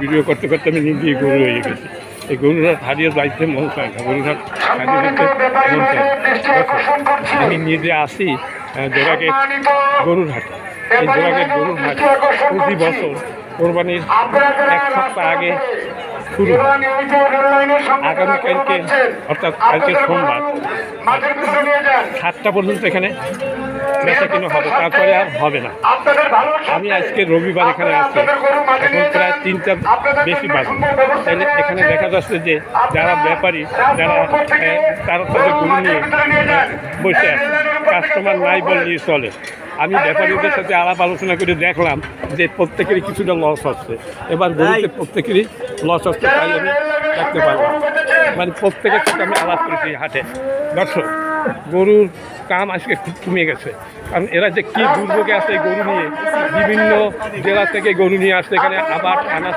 Video করতে করতে আমি নিজেই গরু হয়ে গেছি। এই গরুহাট হারিয়ে যাইতে মন চায় না। গরুহাট হারিয়ে যেতে মন চায় আমি নিজে আসি জোড়াকে গরুর হাট। এই জোড়াকে গরুর হাট। প্রতি বছর কোরবানির এক সপ্তাহ আগে শুরু হয়। আগামীকালকে অর্থাৎ কালকে সোমবার সাতটা পর্যন্ত এখানে বেচা কিনে হবে। তারপরে আর হবে না। আমি আজকে রবিবার এখানে আছি। এখন প্রায় তিনটা বেশি বাজে। তাহলে এখানে দেখা যাচ্ছে যে যারা ব্যাপারী যারা তারা তাদের গরু নিয়ে বসে আছে। কাস্টমার নাই বললেই চলে। আমি ব্যাপারীদের সাথে আলাপ আলোচনা করে দেখলাম যে প্রত্যেকেরই কিছুটা লস হচ্ছে। এবার গরুতে প্রত্যেকেরই লস হচ্ছে তাই আমি দেখতে পারলাম। মানে প্রত্যেকের সাথে আমি আলাপ করেছি হাটে। দর্শক গরুর কাম আজকে খুব কমে গেছে। কারণ এরা যে কী দুর্ভোগে আছে গরু নিয়ে, বিভিন্ন জেলা থেকে গরু নিয়ে আসছে, এখানে আবার আনা